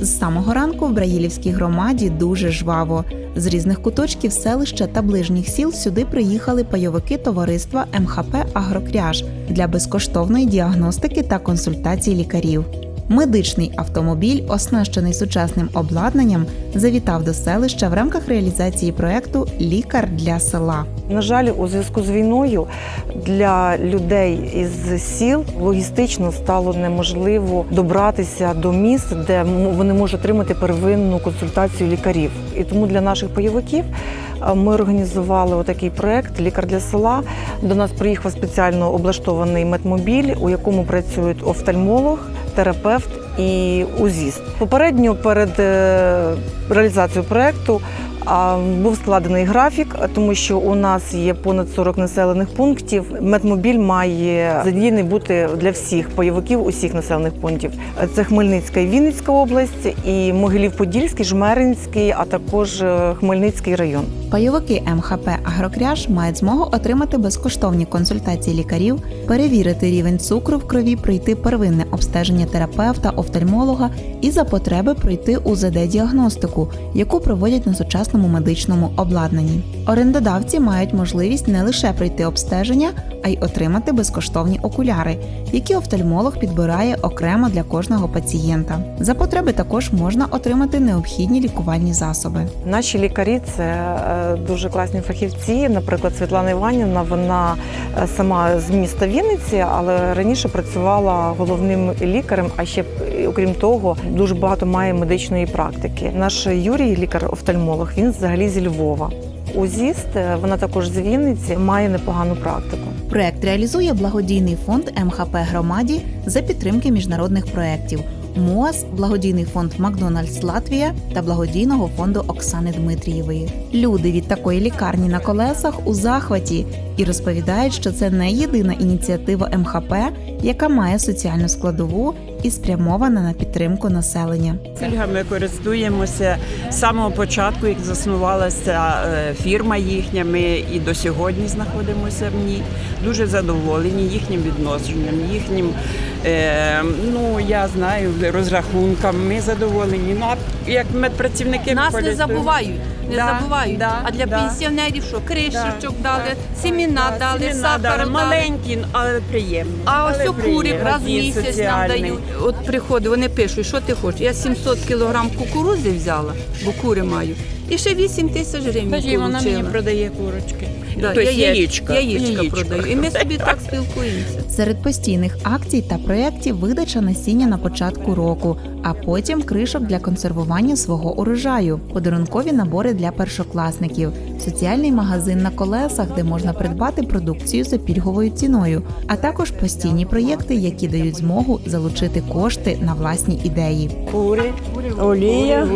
З самого ранку в Браїлівській громаді дуже жваво. З різних куточків селища та ближніх сіл сюди приїхали пайовики товариства МХП Агрокряж для безкоштовної діагностики та консультацій лікарів. Медичний автомобіль, оснащений сучасним обладнанням, завітав до селища в рамках реалізації проекту Лікар для села. На жаль, у зв'язку з війною для людей із сіл логістично стало неможливо добратися до міст, де вони можуть отримати первинну консультацію лікарів. І тому для наших пайовиків е, ми організували отакий проект Лікар для села. До нас приїхав спеціально облаштований медмобіль, у якому працюють офтальмолог, терапевт і узіст. Попередньо перед е, реалізацією проекту а, був складений графік, тому що у нас є понад 40 населених пунктів. Медмобіль має задіяний бути для всіх пайовиків усіх населених пунктів. Це Хмельницька і Вінницька область, і Могилів-Подільський, Жмеринський, а також е, Хмельницький район. Пайовики МХП Агрокряж мають змогу отримати безкоштовні консультації лікарів, перевірити рівень цукру в крові, пройти первинне обстеження терапевта, офтальмолога і за потреби пройти УЗД-діагностику, яку проводять на сучасному медичному обладнанні. Орендодавці мають можливість не лише пройти обстеження, а й отримати безкоштовні окуляри, які офтальмолог підбирає окремо для кожного пацієнта. За потреби також можна отримати необхідні лікувальні засоби. Наші лікарі це е, дуже класні фахівці. Наприклад, Світлана Іванівна, вона е, сама з міста Вінниці, але раніше працювала головним лікарем. А ще е, окрім того, дуже багато має медичної практики. Наш Юрій, лікар-офтальмолог, він взагалі зі Львова. УЗІСТ, вона також з Вінниці, має непогану практику. Проект реалізує благодійний фонд МХП громаді за підтримки міжнародних проєктів МОАС, благодійний фонд Макдональдс Латвія та благодійного фонду Оксани Дмитрієвої. Люди від такої лікарні на колесах у захваті і розповідають, що це не єдина ініціатива МХП, яка має соціальну складову і спрямована на підтримку населення. Пільгами користуємося з самого початку, як заснувалася е, фірма їхня. Ми і до сьогодні знаходимося в ній. Дуже задоволені їхнім відношенням, їхнім, е, ну я знаю, розрахункам. Ми задоволені. Ну а як медпрацівники Нас не забувають. Не Да, забувають. да, а для да. пенсіонерів що? Кришечок Да, дали, да, семіна да, дали, семіна сахар дали. маленькі, але приємні. А Але ось курі раз в місяць нам дають. От приходить, вони пишуть, що ти хочеш. Я 700 кілограм кукурузи взяла, бо кури маю. І ще 8 тисяч гривень Тоді вона мені продає курочки. Да, Тобто яєч- яєчка. Яєчка продаю. І ми собі так спілкуємося. Серед постійних акцій та проєктів видача насіння на початку року, а потім кришок для консервування свого урожаю, подарункові набори для першокласників, соціальний магазин на колесах, де можна придбати продукцію за пільговою ціною, а також постійні проєкти, які дають змогу залучити кошти на власні ідеї. Кури, олія,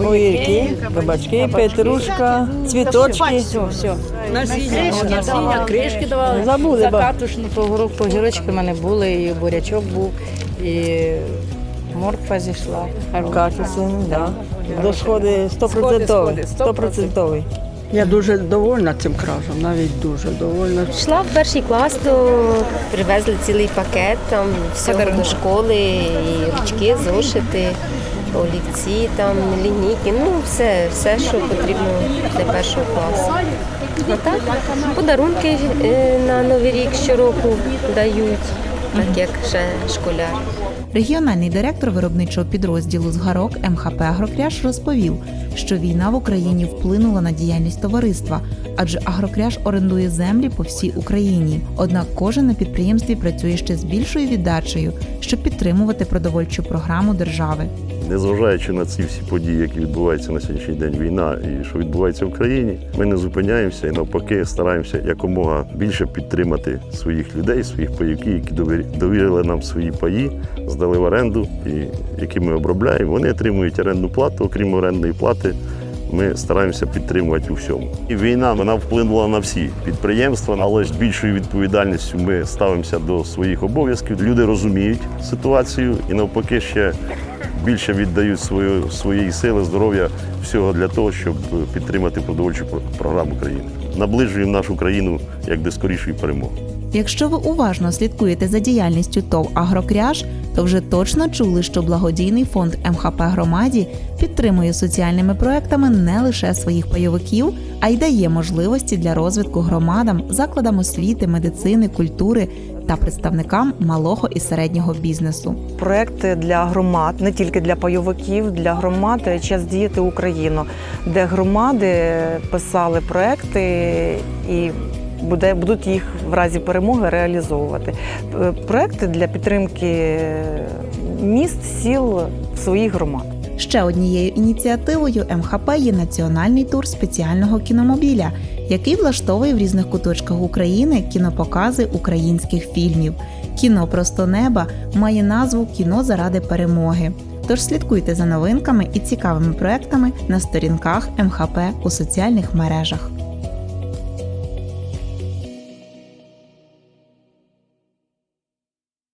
огірки, кабачки, петрушка, цвіточки. Насіння, кришки давали. Забули, За ба. картошну погорок, погірочки в мене були, і бурячок був, і морква зійшла. Картуси, да. До сходи стопроцентовий. сходи, Стопроцентовий. Я дуже довольна цим кражем, навіть дуже довольна. Йшла в перший клас, то привезли цілий пакет там всього до школи, і ручки, зошити, олівці, там, лінійки, ну все, все, що потрібно для першого класу. І так, подарунки е, на Новий рік щороку дають, так як ще школяр. Регіональний директор виробничого підрозділу згарок МХП Агрокряж розповів, що війна в Україні вплинула на діяльність товариства, адже Агрокряж орендує землі по всій Україні. Однак кожен на підприємстві працює ще з більшою віддачею, щоб підтримувати продовольчу програму держави. Незважаючи на ці всі події, які відбуваються на сьогоднішній день, війна і що відбувається в країні, ми не зупиняємося і навпаки стараємося якомога більше підтримати своїх людей, своїх паївків, які довір- довірили нам свої паї, здали в оренду і які ми обробляємо. Вони отримують орендну плату. Окрім орендної плати, ми стараємося підтримувати у всьому. І війна вона вплинула на всі підприємства, але з більшою відповідальністю ми ставимося до своїх обов'язків. Люди розуміють ситуацію і навпаки ще більше віддають свою, своєї сили, здоров'я всього для того, щоб підтримати продовольчу про- програму країни. Наближуємо нашу країну як до скорішої перемоги. Якщо ви уважно слідкуєте за діяльністю ТОВ Агрокряж, то вже точно чули, що благодійний фонд МХП громаді підтримує соціальними проектами не лише своїх пайовиків, а й дає можливості для розвитку громадам, закладам освіти, медицини, культури та представникам малого і середнього бізнесу. Проекти для громад, не тільки для пайовиків, для громад час діяти Україну, де громади писали проекти і буде, будуть їх в разі перемоги реалізовувати. Е, Проекти для підтримки міст, сіл своїх громад. Ще однією ініціативою МХП є національний тур спеціального кіномобіля, який влаштовує в різних куточках України кінопокази українських фільмів. Кіно просто неба має назву Кіно заради перемоги. Тож слідкуйте за новинками і цікавими проектами на сторінках МХП у соціальних мережах.